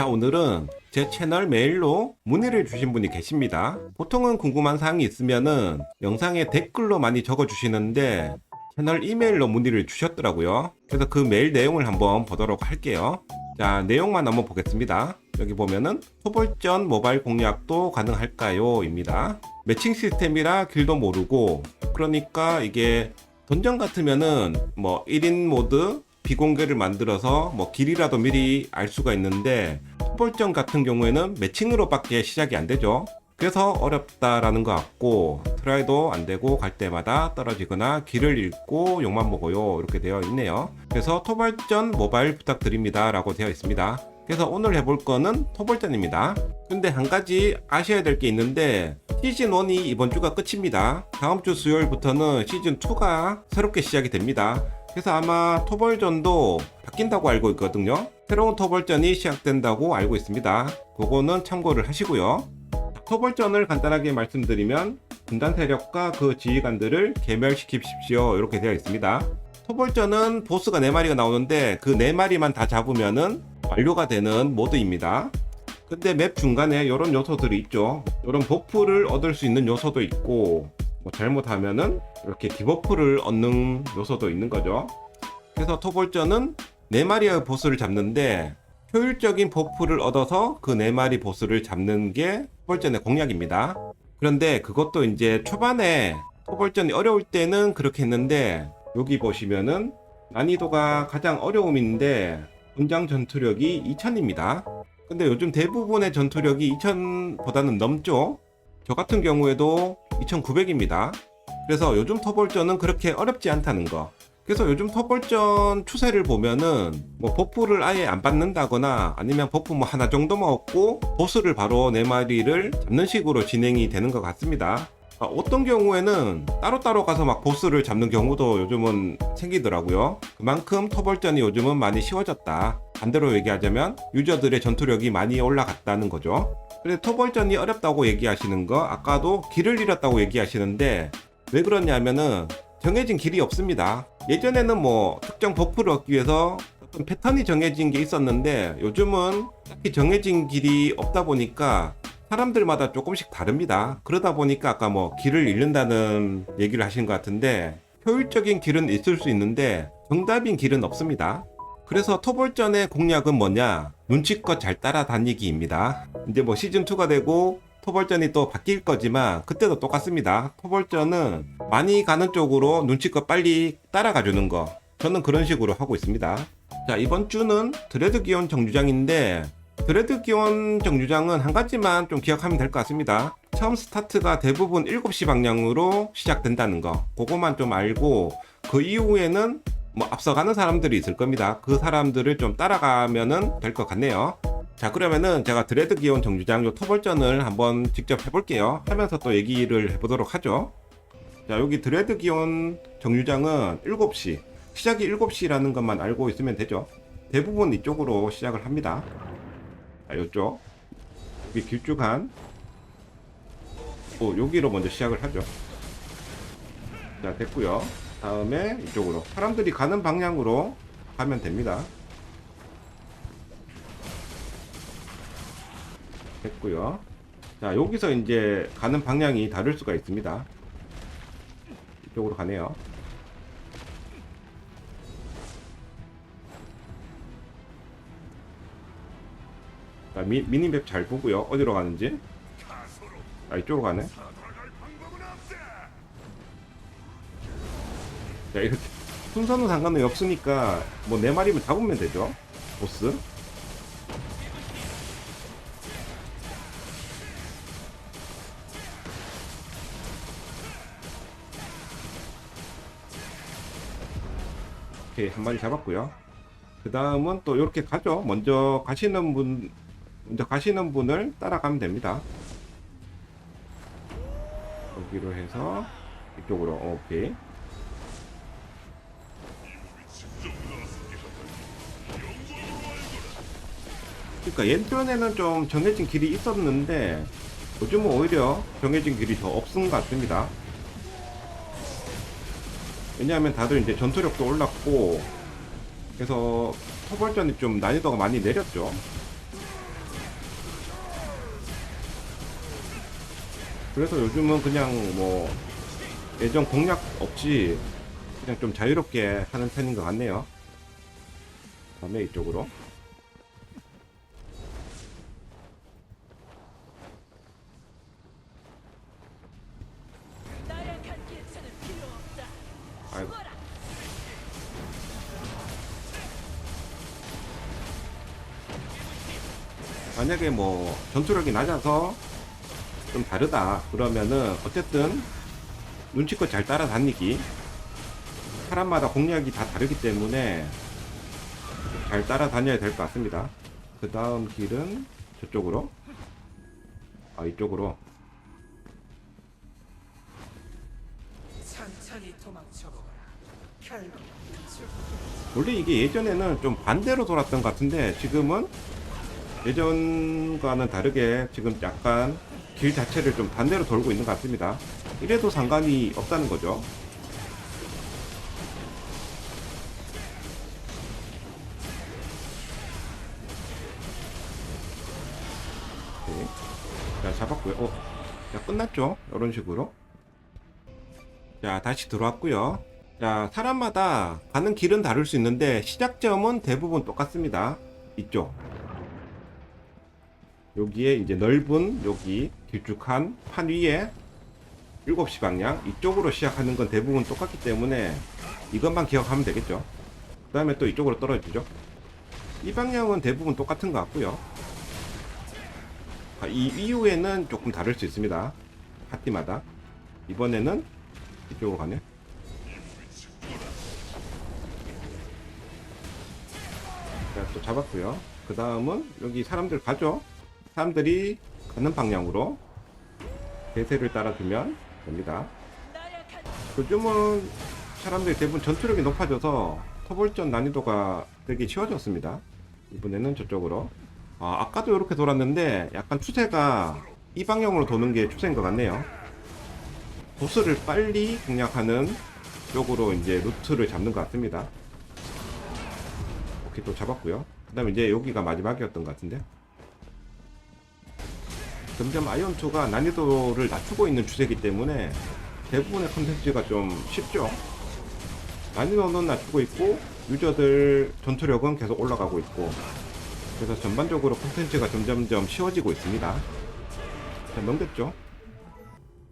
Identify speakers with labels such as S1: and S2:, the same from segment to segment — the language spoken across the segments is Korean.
S1: 자, 오늘은 제 채널 메일로 문의를 주신 분이 계십니다. 보통은 궁금한 사항이 있으면은 영상에 댓글로 많이 적어 주시는데 채널 이메일로 문의를 주셨더라고요. 그래서 그 메일 내용을 한번 보도록 할게요. 자, 내용만 한번 보겠습니다. 여기 보면은 토벌전 모바일 공략도 가능할까요? 입니다. 매칭 시스템이라 길도 모르고 그러니까 이게 던전 같으면은 뭐 1인 모드 비공개를 만들어서 뭐 길이라도 미리 알 수가 있는데 토벌전 같은 경우에는 매칭으로밖에 시작이 안 되죠. 그래서 어렵다라는 것 같고 트라이도 안 되고 갈 때마다 떨어지거나 길을 잃고 욕만 먹어요 이렇게 되어 있네요. 그래서 토벌전 모바일 부탁드립니다 라고 되어 있습니다. 그래서 오늘 해볼 거는 토벌전입니다. 근데 한 가지 아셔야 될 게 있는데 시즌 1이 이번 주가 끝입니다. 다음 주 수요일부터는 시즌 2가 새롭게 시작이 됩니다. 그래서 아마 토벌전도 바뀐다고 알고 있거든요. 새로운 토벌전이 시작된다고 알고 있습니다. 그거는 참고를 하시고요. 토벌전을 간단하게 말씀드리면 군단 세력과 그 지휘관들을 개멸시키십시오 이렇게 되어 있습니다. 토벌전은 보스가 4마리가 나오는데 그 4마리만 다 잡으면은 완료가 되는 모드입니다. 근데 맵 중간에 이런 요소들이 있죠. 이런 버프를 얻을 수 있는 요소도 있고 뭐 잘못하면은 이렇게 디버프를 얻는 요소도 있는 거죠. 그래서 토벌전은 4마리의 보스를 잡는데 효율적인 버프를 얻어서 그 4마리 보스를 잡는 게 토벌전의 공략입니다. 그런데 그것도 이제 초반에 토벌전이 어려울 때는 그렇게 했는데 여기 보시면은 난이도가 가장 어려움인데 분장 전투력이 2000입니다. 근데 요즘 대부분의 전투력이 2000보다는 넘죠? 저 같은 경우에도 2900입니다. 그래서 요즘 토벌전은 그렇게 어렵지 않다는 거. 그래서 요즘 토벌전 추세를 보면은 뭐 버프를 아예 안 받는다거나 아니면 버프 뭐 하나 정도만 얻고 보스를 바로 네 마리를 잡는 식으로 진행이 되는 것 같습니다. 아, 어떤 경우에는 따로따로 가서 막 보스를 잡는 경우도 요즘은 생기더라고요. 그만큼 토벌전이 요즘은 많이 쉬워졌다. 반대로 얘기하자면 유저들의 전투력이 많이 올라갔다는 거죠. 근데 토벌전이 어렵다고 얘기하시는 거 아까도 길을 잃었다고 얘기하시는데 왜 그러냐면은 정해진 길이 없습니다. 예전에는 뭐 특정 버프를 얻기 위해서 어떤 패턴이 정해진 게 있었는데 요즘은 딱히 정해진 길이 없다 보니까 사람들마다 조금씩 다릅니다. 그러다 보니까 아까 뭐 길을 잃는다는 얘기를 하신 것 같은데 효율적인 길은 있을 수 있는데 정답인 길은 없습니다. 그래서 토벌전의 공략은 뭐냐? 눈치껏 잘 따라다니기입니다. 이제 뭐 시즌2가 되고 토벌전이 또 바뀔 거지만 그때도 똑같습니다. 토벌전은 많이 가는 쪽으로 눈치껏 빨리 따라가 주는 거. 저는 그런 식으로 하고 있습니다. 자, 이번 주는 드레드 기온 정류장인데 드레드 기온 정류장은 한 가지만 좀 기억하면 될 것 같습니다. 처음 스타트가 대부분 7시 방향으로 시작된다는 거. 그거만 좀 알고 그 이후에는 뭐 앞서가는 사람들이 있을 겁니다. 그 사람들을 좀 따라가면은 될 것 같네요. 자 그러면은 제가 드레드 기온 정류장 요 토벌전을 한번 직접 해볼게요. 하면서 또 얘기를 해보도록 하죠. 자 여기 드레드 기온 정류장은 7시 시작이 7시라는 것만 알고 있으면 되죠. 대부분 이쪽으로 시작을 합니다. 자 요쪽 여기 길쭉한 오 여기로 먼저 시작을 하죠. 자 됐고요. 다음에 이쪽으로 사람들이 가는 방향으로 가면 됩니다. 됐고요. 자 여기서 이제 가는 방향이 다를 수가 있습니다. 이쪽으로 가네요. 자 미, 미니맵 잘 보고요. 어디로 가는지. 아 이쪽으로 가네. 자 이렇게 순서는 상관이 없으니까 뭐 네 마리면 잡으면 되죠. 보스. 오케이 한 마리 잡았고요. 그 다음은 또 이렇게 가죠. 먼저 가시는 분 먼저 가시는 분을 따라가면 됩니다. 여기로 해서 이쪽으로 오케이. 그러니까 옛전에는 좀 정해진 길이 있었는데 요즘은 오히려 정해진 길이 더 없은 것 같습니다. 왜냐하면 다들 이제 전투력도 올랐고 그래서 토벌전이 좀 난이도가 많이 내렸죠. 그래서 요즘은 그냥 뭐 예전 공략 없이 그냥 좀 자유롭게 하는 편인 것 같네요. 다음에 이쪽으로. 아이고. 만약에 뭐 전투력이 낮아서 좀 다르다 그러면은 어쨌든 눈치껏 잘 따라다니기. 사람마다 공략이 다 다르기 때문에 잘 따라다녀야 될 것 같습니다. 그 다음 길은 저쪽으로. 아 이쪽으로 원래 이게 예전에는 좀 반대로 돌았던 것 같은데 지금은 예전과는 다르게 지금 약간 길 자체를 좀 반대로 돌고 있는 것 같습니다. 이래도 상관이 없다는 거죠. 오케이. 자, 잡았고요. 어, 자, 끝났죠? 이런 식으로. 자, 다시 들어왔고요. 자, 사람마다 가는 길은 다를 수 있는데 시작점은 대부분 똑같습니다. 이쪽. 여기에 이제 넓은 여기 길쭉한 판 위에 7시 방향 이쪽으로 시작하는 건 대부분 똑같기 때문에 이것만 기억하면 되겠죠. 그 다음에 또 이쪽으로 떨어지죠. 이 방향은 대부분 똑같은 것 같고요. 아, 이 이후에는 조금 다를 수 있습니다. 파티마다. 이번에는 이쪽으로 가네. 자, 또 잡았고요. 그 다음은 여기 사람들 가죠. 사람들이 가는 방향으로 대세를 따라주면 됩니다. 요즘은 사람들이 대부분 전투력이 높아져서 터볼전 난이도가 되게 쉬워졌습니다. 이번에는 저쪽으로. 아, 아까도 이렇게 돌았는데 약간 추세가 이 방향으로 도는 게 추세인 것 같네요. 보스를 빨리 공략하는 쪽으로 이제 루트를 잡는 것 같습니다. 오케이, 또 잡았고요. 그 다음에 이제 여기가 마지막이었던 것 같은데. 점점 아이언2가 난이도를 낮추고 있는 추세이기 때문에 대부분의 컨텐츠가 좀 쉽죠. 난이도는 낮추고 있고 유저들 전투력은 계속 올라가고 있고 그래서 전반적으로 컨텐츠가 점점점 쉬워지고 있습니다. 자, 넘겼죠.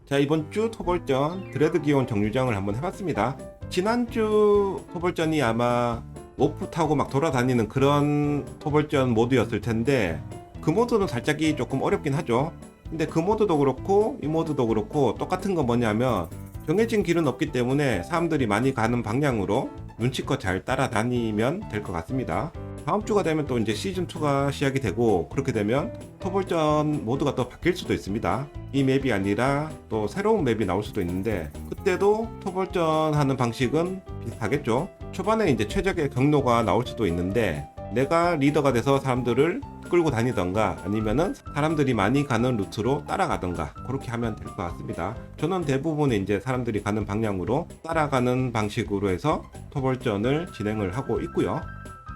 S1: 자 이번 주 토벌전 드레드 기온 정류장을 한번 해봤습니다. 지난주 토벌전이 아마 로프 타고 막 돌아다니는 그런 토벌전 모드였을 텐데 그 모드는 살짝이 조금 어렵긴 하죠. 근데 그 모드도 그렇고 이 모드도 그렇고 똑같은 건 뭐냐면 정해진 길은 없기 때문에 사람들이 많이 가는 방향으로 눈치껏 잘 따라다니면 될 것 같습니다. 다음 주가 되면 또 이제 시즌 2가 시작이 되고 그렇게 되면 토벌전 모드가 또 바뀔 수도 있습니다. 이 맵이 아니라 또 새로운 맵이 나올 수도 있는데 그때도 토벌전 하는 방식은 비슷하겠죠. 초반에 이제 최적의 경로가 나올 수도 있는데 내가 리더가 돼서 사람들을 끌고 다니던가 아니면은 사람들이 많이 가는 루트로 따라가던가 그렇게 하면 될 것 같습니다. 저는 대부분 이제 사람들이 가는 방향으로 따라가는 방식으로 해서 토벌전을 진행을 하고 있고요.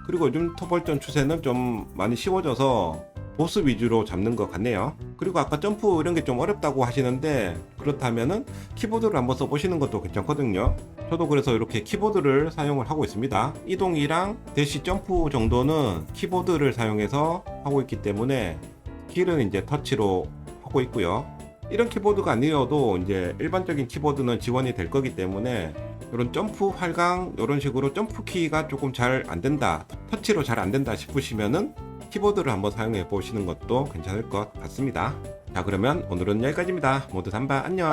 S1: 그리고 요즘 토벌전 추세는 좀 많이 쉬워져서 보스 위주로 잡는 것 같네요. 그리고 아까 점프 이런 게 좀 어렵다고 하시는데 그렇다면은 키보드를 한번 써보시는 것도 괜찮거든요. 저도 그래서 이렇게 키보드를 사용을 하고 있습니다. 이동이랑 대시 점프 정도는 키보드를 사용해서 하고 있기 때문에 길은 이제 터치로 하고 있고요. 이런 키보드가 아니어도 이제 일반적인 키보드는 지원이 될 거기 때문에 이런 점프 활강 이런 식으로 점프 키가 조금 잘 안 된다 터치로 잘 안 된다 싶으시면은 키보드를 한번 사용해 보시는 것도 괜찮을 것 같습니다. 자 그러면 오늘은 여기까지입니다. 모두 삼바 안녕